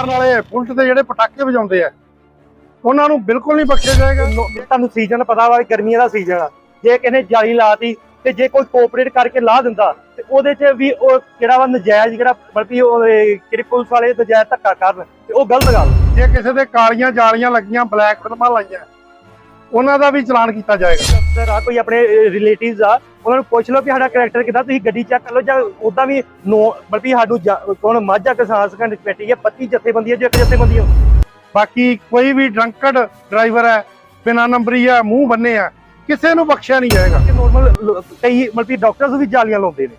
ਮਾਰਨ ਵਾਲੇ ਪੁਲਿਸ ਦੇ ਜਿਹੜੇ ਪਟਾਕੇ ਵਜਾਉਂਦੇ ਆ ਉਹਨਾਂ ਨੂੰ ਬਿਲਕੁਲ ਨਹੀਂ ਬਖਸ਼ਿਆ ਜਾਏਗਾ। ਤੁਹਾਨੂੰ ਸੀਜ਼ਨ ਪਤਾ ਵਾ ਗਰਮੀਆਂ ਦਾ ਸੀਜ਼ਨ ਆ। ਜੇ ਕਿਸੇ ਜਾਲੀ ਲਾਤੀ ਤੇ ਜੇ ਕੋਈ ਕੋਆਪਰੇਟ ਕਰਕੇ ਲਾ ਦਿੰਦਾ ਤੇ ਉਹਦੇ 'ਚ ਵੀ ਉਹ ਕਿਹੜਾ ਵਾ ਨਜਾਇਜ਼ ਜਿਹੜਾ ਬਲਕਿ ਉਹ ਜਿਹੜੀ ਪੁਲਿਸ ਵਾਲੇ ਨਜਾਇਜ਼ ਧੱਕਾ ਕਰਨ ਤੇ ਉਹ ਗਲਤ ਗੱਲ ਜੇ ਕਿਸੇ ਦੇ ਕਾਲੀਆਂ ਜਾਲੀਆਂ ਲੱਗੀਆਂ ਬਲੈਕ ਫਿਲਮਾਂ ਲਾਈਆਂ ਉਹਨਾਂ ਦਾ ਵੀ ਚਲਾਨ ਕੀਤਾ ਜਾਏਗਾ। ਸਰ ਆ ਕੋਈ ਆਪਣੇ ਰਿਲੇਟਿਵਸ ਆ ਉਹਨਾਂ ਨੂੰ ਪੁੱਛ ਲਓ ਕਿ ਸਾਡਾ ਕੈਰੈਕਟਰ ਕਿਦਾਂ ਤੁਸੀਂ ਗੱਡੀ ਚੈੱਕ ਕਰ ਲਓ ਜਾਂ ਉਦਾਂ ਵੀ ਨੋ ਬਲਕਿ ਜਾ- ਕੌਣ ਮਾਝਾ ਕਿਸਾਨ ਸੰਘ ਕਮੇਟੀ ਹੈ 25 ਜਥੇਬੰਦੀਆਂ ਜੋ ਇੱਕ ਜਥੇਬੰਦੀ ਹੁੰਦੀ ਬਾਕੀ ਕੋਈ ਵੀ ਡਰੰਕਡ ਡਰਾਈਵਰ ਹੈ ਬਿਨਾਂ ਨੰਬਰੀ ਆ ਮੂੰਹ ਬੰਨੇ ਆ ਕਿਸੇ ਨੂੰ ਬਖਸ਼ਿਆ ਨਹੀਂ ਜਾਏਗਾ। ਨੋਰਮਲ ਕਈ ਮਤਲਬ ਡਾਕਟਰਸ ਵੀ ਜਾਲੀਆਂ ਲਾਉਂਦੇ ਨੇ।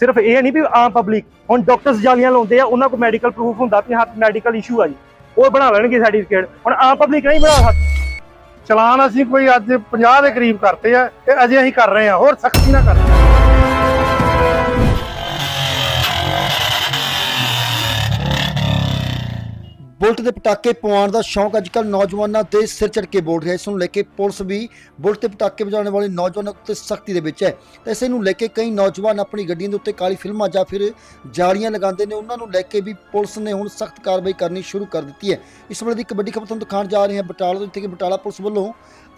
ਸਿਰਫ ਇਹ ਨਹੀਂ ਵੀ ਆਮ ਪਬਲਿਕ ਹੁਣ ਡਾਕਟਰਸ ਜਾਲੀਆਂ ਲਾਉਂਦੇ ਆ ਉਹਨਾਂ ਕੋਲ ਮੈਡੀਕਲ ਪ੍ਰੂਫ ਹੁੰਦਾ ਕਿ ਹਾਂ ਮੈਡੀਕਲ ਇਸ਼ੂ ਆ ਜੀ। ਉਹ ਬਣਾ ਲੈਣਗੇ ਸਰਟੀਫਿਕੇਟ ਹੁਣ ਆਮ ਪਬਲਿਕ ਨਹੀਂ ਬਣਾ ਸਕਦੀ। ਚਲਾਨ ਅਸੀਂ ਕੋਈ ਅੱਜ 50 ਦੇ ਕਰੀਬ ਕਰਤੇ ਆ ਤੇ ਅਜੇ ਅਸੀਂ ਕਰ ਰਹੇ ਆ, ਹੋਰ ਸਖਤੀ ਨਾਲ ਕਰ ਰਹੇ ਬੁਲਟ ਦੇ ਪਟਾਕੇ ਪਵਾਉਣ ਦਾ ਸ਼ੌਂਕ ਅੱਜਕੱਲ ਨੌਜਵਾਨਾਂ ਦੇ ਸਿਰ ਚੜ ਕੇ ਬੋਲ ਰਿਹਾ ਇਸ ਨੂੰ ਲੈ ਕੇ ਪੁਲਿਸ ਵੀ ਬੁਲਟ ਦੇ ਪਟਾਕੇ ਵਜਾਉਣ ਵਾਲੇ ਨੌਜਵਾਨਾਂ ਉੱਤੇ ਸਖਤੀ ਦੇ ਵਿੱਚ ਹੈ। ਤੇ ਇਸੇ ਨੂੰ ਲੈ ਕੇ ਕਈ ਨੌਜਵਾਨ ਆਪਣੀ ਗੱਡੀਆਂ ਦੇ ਉੱਤੇ ਕਾਲੀ ਫਿਲਮਾਂ ਜਾਂ ਫਿਰ ਜਾਲੀਆਂ ਲਗਾਉਂਦੇ ਨੇ। ਉਹਨਾਂ ਨੂੰ ਲੈ ਕੇ ਵੀ ਪੁਲਿਸ ਨੇ ਹੁਣ ਸਖਤ ਕਾਰਵਾਈ ਕਰਨੀ ਸ਼ੁਰੂ ਕਰ ਦਿੱਤੀ ਹੈ। ਇਸ ਵੇਲੇ ਦੀ ਇੱਕ ਵੱਡੀ ਖਬਰ ਤੁਹਾਨੂੰ ਦਿਖਾਉਣ ਜਾ ਰਹੇ ਹਾਂ। ਬਟਾਲਾ ਤੋਂ ਜਿੱਥੇ ਕਿ ਬਟਾਲਾ ਪੁਲਿਸ ਵੱਲੋਂ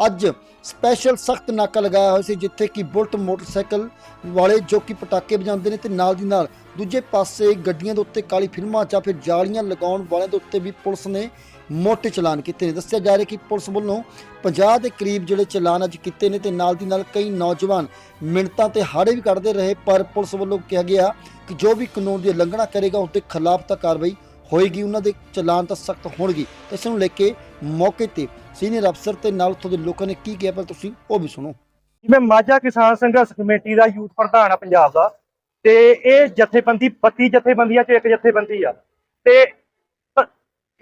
ਅੱਜ ਸਪੈਸ਼ਲ ਸਖਤ ਨਾਕਾ ਲਗਾਇਆ ਹੋਇਆ ਸੀ, ਜਿੱਥੇ ਕਿ ਬੁਲਟ ਮੋਟਰਸਾਈਕਲ ਵਾਲੇ ਜੋ ਕਿ ਪਟਾਕੇ ਵਜਾਉਂਦੇ ਨੇ ਤੇ ਨਾਲ ਦੀ ਨਾਲ ਦੂਜੇ ਪਾਸੇ ਗੱਡੀਆਂ ਦੇ ਉੱਤੇ ਕਾਲੀ ਫਿਲਮਾਂ ਜਾਂ ਫਿਰ ਜਾਲੀਆਂ ਲਗਾਉਣ ਵਾਲਿਆਂ ਦੇ ਉੱਤੇ ਵੀ ਪੁਲਿਸ ਨੇ ਮੋਟੇ ਚਲਾਨ ਕੀਤੇ ਨੇ। ਦੱਸਿਆ ਜਾ ਰਿਹਾ ਕਿ ਪੁਲਿਸ ਵੱਲੋਂ 50 ਦੇ ਕਰੀਬ ਜਿਹੜੇ ਚਲਾਨ ਅੱਜ ਕੀਤੇ ਨੇ ਤੇ ਨਾਲ ਦੀ ਨਾਲ ਕਈ ਨੌਜਵਾਨ ਮਿੰਟਾਂ ਤੇ ਹਾੜੇ ਵੀ ਕੱਢਦੇ ਰਹੇ, ਪਰ ਪੁਲਿਸ ਵੱਲੋਂ ਕਿਹਾ ਗਿਆ ਕਿ ਜੋ ਵੀ ਕਾਨੂੰਨ ਦੀ ਉਲੰਘਣਾ ਕਰੇਗਾ, ਉਸ ਦੇ ਖਿਲਾਫ ਤਾਂ ਕਾਰਵਾਈ ਹੋਏਗੀ, ਉਹਨਾਂ ਦੇ ਚਲਾਨ ਤਾਂ ਸਖਤ ਹੋਣਗੇ। ਇਸ ਨੂੰ ਲੈ ਕੇ ਮੌਕੇ ਤੇ ਸੀਨੀਅਰ ਅਫਸਰ ਤੇ ਨਾਲ ਉੱਥੋਂ ਦੇ ਲੋਕਾਂ ਨੇ ਕੀ ਕਿਹਾ, ਪਰ ਤੁਸੀਂ ਉਹ ਵੀ ਸੁਣੋ। ਮੈਂ ਮਾਝਾ ਕਿਸਾਨ ਸੰਘਰਸ਼ ਕਮੇਟੀ ਦਾ ਯੂਥ ਪ੍ਰਧਾਨ ਆ ਪੰਜਾਬ ਦਾ ਤੇ ਇਹ ਜਥੇਬੰਦੀ 32 ਜਥੇਬੰਦੀਆਂ ਚ ਇੱਕ ਜਥੇਬੰਦੀ ਆ? ਤੇ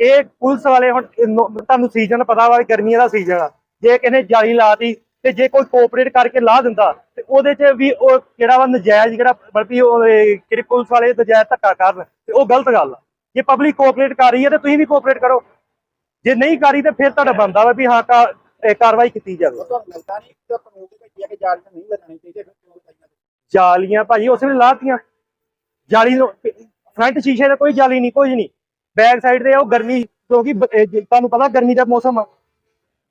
ਇਹ ਪੁਲਿਸ ਵਾਲੇ ਹੁਣ ਤੁਹਾਨੂੰ ਸੀਜ਼ਨ ਪਤਾ ਵਾ ਗਰਮੀਆਂ ਦਾ ਸੀਜ਼ਨ ਆ। ਜੇ ਕਿਸੇ ਜਾਲੀ ਲਾਤੀ ਤੇ ਜੇ ਕੋਈ ਕੋਆਪਰੇਟ ਕਰਕੇ ਲਾ ਦਿੰਦਾ, ਤੇ ਉਹਦੇ 'ਚ ਵੀ ਉਹ ਕਿਹੜਾ ਵਾ ਨਜਾਇਜ਼ ਜਿਹੜਾ ਬਲਕਿ ਉਹ ਪੁਲਿਸ ਵਾਲੇ ਨਜਾਇਜ਼ ਧੱਕਾ ਕਰਨ, ਤੇ ਉਹ ਗਲਤ ਗੱਲ ਆ। ਜੇ ਪਬਲਿਕ ਕੋਆਪਰੇਟ ਕਰ ਰਹੀ ਹੈ ਤੇ ਤੁਸੀਂ ਵੀ ਕੋਆਪਰੇਟ ਕਰੋ। ਜੇ ਨਹੀਂ ਕਰੀ ਤੇ ਫਿਰ ਤੁਹਾਡਾ ਬੰਦਾ ਵਾ ਵੀ ਹਾਂ ਕਾ- ਕਾਰਵਾਈ ਕੀਤੀ ਜਾਵੇ। ਜਾਲੀਆਂ ਭਾਜੀ, ਉਸ ਵੇਲੇ ਲਾਤੀਆਂ। ਜਾਲੀ ਫਰੰਟ ਸ਼ੀਸ਼ੇ ਤੇ ਕੋਈ ਜਾਲੀ ਨਹੀਂ, ਕੁਝ ਨਹੀਂ। ਬੈਕ ਸਾਈਡ ਤੇ ਉਹ ਗਰਮੀ, ਕਿਉਂਕਿ ਤੁਹਾਨੂੰ ਪਤਾ ਗਰਮੀ ਦਾ ਮੌਸਮ ਆ।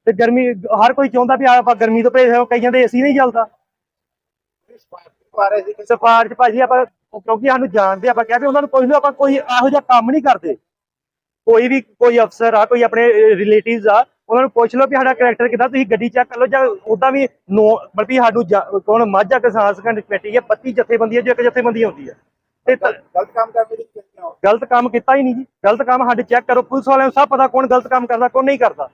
ਤੇ ਗਰਮੀ, ਹਰ ਕੋਈ ਚਾਹੁੰਦਾ ਵੀ ਆਪਾਂ ਗਰਮੀ ਤੋਂ ਭੇਜ ਕਈਆਂ ਦੇ ਏਸੀ ਨਹੀਂ ਚੱਲਦਾ। ਬਾਰੇ ਭਾਜੀ, ਆਪਾਂ ਕਿਉਂਕਿ ਸਾਨੂੰ ਜਾਣਦੇ ਆਪਾਂ ਕਿਹਾ ਵੀ ਉਹਨਾਂ ਨੂੰ ਪੁੱਛ ਲਓ ਆਪਾਂ ਕੋਈ ਇਹੋ ਜਿਹਾ ਕੰਮ ਨਹੀਂ ਕਰਦੇ। ਕੋਈ ਵੀ, ਕੋਈ ਅਫਸਰ ਆ, ਕੋਈ ਆਪਣੇ ਰਿਲੇਟਿਵਸ ਆ ਉਹਨਾਂ ਨੂੰ ਪੁੱਛ ਲਓ ਵੀ ਸਾਡਾ ਕੈਰੈਕਟਰ ਕਿਦਾਂ ਤੁਸੀਂ ਗੱਡੀ ਚੈੱਕ ਕਰ ਲਓ ਜਾਂ ਉਦਾਂ ਵੀ ਨੋ ਬਲਕਿ ਸਾਨੂੰ ਕੌਣ ਮਾਝਾ ਕਿਸਾਨ ਸੰਘ ਕਮੇਟੀ ਹੈ 25 ਜਥੇਬੰਦੀਆਂ ਜੋ ਇੱਕ ਜਥੇਬੰਦੀ ਹੁੰਦੀ ਹੈ ਤੇ ਗਲਤ ਕੰਮ ਕਰਦੇ ਨਹੀਂ ਕਿਉਂ? ਗਲਤ ਕੰਮ ਕੀਤਾ ਹੀ ਨਹੀਂ ਜੀ। ਗਲਤ ਕੰਮ ਸਾਡੇ ਚੈੱਕ ਕਰੋ ਪੁਲਿਸ ਵਾਲਿਆਂ ਨੂੰ ਸਭ ਪਤਾ ਕੌਣ ਗਲਤ ਕੰਮ ਕਰਦਾ ਕੌਣ ਨਹੀਂ ਕਰਦਾ।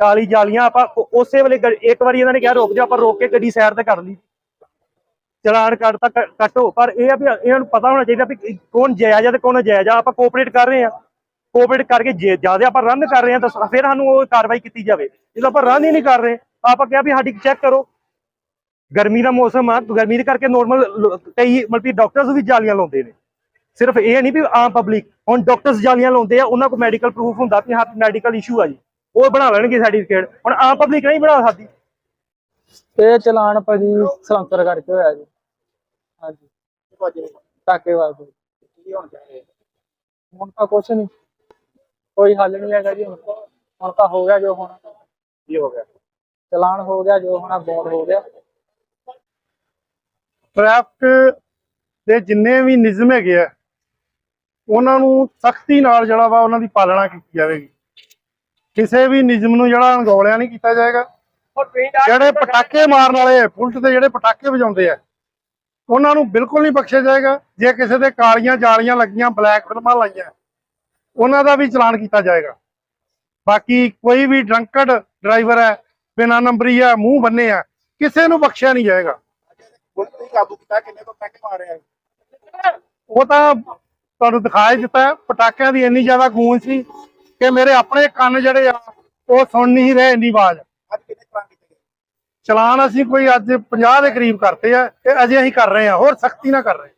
ਕਾਲੀ ਜਾਲੀਆਂ ਆਪਾਂ ਉਸੇ ਵੇਲੇ ਇੱਕ ਵਾਰੀ ਇਹਨਾਂ ਨੇ ਕਿਹਾ ਰੁਕ ਜਾ ਆਪਾਂ ਰੋਕ ਕੇ ਗੱਡੀ ਸਾਈਡ ਤੇ ਕਰ ਲਈ। ਚਲਾਨ ਕੱਟਤਾ ਕ- ਕੱਟੋ ਪਰ ਇਹ ਆ ਵੀ ਇਹਨਾਂ ਨੂੰ ਪਤਾ ਹੋਣਾ ਚਾਹੀਦਾ ਵੀ ਕੌਣ ਜਾਇਜ਼ ਆ ਤੇ ਕੌਣ ਜਾਇਜ਼ ਆ ਆਪਾਂ ਕੋਆਪਰੇਟ ਕਰ ਰਹੇ ਆ। ਕੋਆਪਰੇਟ ਕਰਕੇ ਜੇ ਜ਼ਿਆਦਾ ਆਪਾਂ ਰਨ ਕਰ ਰਹੇ ਆ ਤਾਂ ਫਿਰ ਸਾਨੂੰ ਉਹ ਕਾਰਵਾਈ ਕੀਤੀ ਜਾਵੇ। ਜਦੋਂ ਆਪਾਂ ਰਨ ਹੀ ਨਹੀਂ ਕਰ ਰਹੇ ਆਪਾਂ ਕਿਹਾ ਵੀ ਸਾਡੀ ਚੈੱਕ ਕਰੋ। ਗਰਮੀ ਦਾ ਮੌਸਮ ਆ ਗਰਮੀ ਦੇ ਕਰਕੇ ਨੋਰਮਲ ਕਈ ਮਤਲਬ ਡਾਕਟਰਸ ਵੀ ਜਾਲੀਆਂ ਲਾਉਂਦੇ ਨੇ। ਸਿਰਫ ਇਹ ਨਹੀਂ ਵੀ ਆਮ ਪਬਲਿਕ ਹੁਣ ਡਾਕਟਰਸ ਜਾਲੀਆਂ ਲਾਉਂਦੇ ਆ ਉਹਨਾਂ ਕੋਲ ਮੈਡੀਕਲ ਪ੍ਰੂਫ ਹੁੰਦਾ ਕਿ ਹਾਂ ਮੈਡੀਕਲ ਇਸ਼ੂ ਆ ਜੀ। ਉਹ ਬਣਾ ਲੈਣਗੇ ਸਰਟੀਫਿਕੇਟ ਹੁਣ ਆਮ ਪਬਲਿਕ ਨਹੀਂ ਬਣਾ ਸਕਦੀ। ਇਹ ਚਲਾਨ ਭਾਜੀ ਸਲੰਸਰ ਕਰਕੇ ਹੋਇਆ ਜੀ। ਹਾਂਜੀ। ਭੱਜੇ ਟਾਕੇ ਕੀ ਚਾਹੀਏ ਹੁਣ ਤਾਂ ਕੁਛ ਨਹੀਂ। ਕੋਈ ਹੱਲ ਨਹੀਂ ਹੈਗਾ ਜੀ ਹੁਣ। ਹੁਣ ਤਾਂ ਹੋ ਗਿਆ ਜੋ ਹੋਣਾ। ਕੀ ਹੋ ਗਿਆ? ਚਲਾਨ ਹੋ ਗਿਆ ਜੋ ਹੋਣਾ ਬੋਂਡ ਹੋ ਗਿਆ। ਟ੍ਰੈਫਿਕ ਦੇ ਜਿੰਨੇ ਵੀ ਨਿਯਮ ਹੈਗੇ ਆ ਉਹਨਾਂ ਨੂੰ ਸਖਤੀ ਨਾਲ ਜਿਹੜਾ ਵਾ ਉਹਨਾਂ ਦੀ ਪਾਲਣਾ ਕੀਤੀ ਜਾਵੇਗੀ। ਕਿਸੇ ਵੀ ਨਿਯਮ ਨੂੰ ਜਿਹੜਾ ਅਣਗੌਲਿਆ ਨਹੀਂ ਕੀਤਾ ਜਾਏਗਾ। ਜਿਹੜੇ ਪਟਾਕੇ ਮਾਰਨ ਵਾਲੇ ਪੁਲਿਸ ਦੇ ਜਿਹੜੇ ਪਟਾਕੇ ਵਜਾਉਂਦੇ ਆ ਉਹਨਾਂ ਨੂੰ ਬਿਲਕੁਲ ਨਹੀਂ ਬਖਸ਼ਿਆ ਜਾਏਗਾ। ਜੇ ਕਿਸੇ ਦੇ ਕਾਲੀਆਂ ਜਾਲੀਆਂ ਲੱਗੀਆਂ ਬਲੈਕ ਫਿਲਮਾਂ ਲਾਈਆਂ ਉਹਨਾਂ ਦਾ ਵੀ ਚਲਾਨ ਕੀਤਾ ਜਾਏਗਾ। ਬਾਕੀ ਕੋਈ ਵੀ ਡਰੰਕਡ ਡਰਾਈਵਰ ਹੈ ਬਿਨਾਂ ਨੰਬਰੀ ਆ ਮੂੰਹ ਬੰਨੇ ਆ ਕਿਸੇ ਨੂੰ ਬਖਸ਼ਿਆ ਨਹੀਂ ਜਾਏਗਾ। ਪੁਲਿਸ ਨੇ ਕਾਬੂ ਕੀਤਾ ਕਿੰਨੇ ਤੋਂ ਪੈਕ ਮਾਰੇ ਆ ਉਹ ਤਾਂ ਤੁਹਾਨੂੰ ਦਿਖਾਈ ਦਿੱਤਾ। ਪਟਾਕਿਆਂ ਦੀ ਇੰਨੀ ਜ਼ਿਆਦਾ ਗੂੰਜ ਸੀ ਕਿ ਮੇਰੇ ਆਪਣੇ ਕੰਨ ਜਿਹੜੇ ਆ ਉਹ ਸੁਣ ਨਹੀਂ ਰਹੇ ਇੰਨੀ ਆਵਾਜ਼। ਚਲਾਨ ਅਸੀਂ ਕੋਈ ਅੱਜ 50 ਦੇ ਕਰੀਬ ਕਰਤੇ ਆ ਤੇ ਅਜੇ ਅਸੀਂ ਕਰ ਰਹੇ ਆ ਹੋਰ ਸਖਤੀ ਨਾਲ ਕਰ ਰਹੇ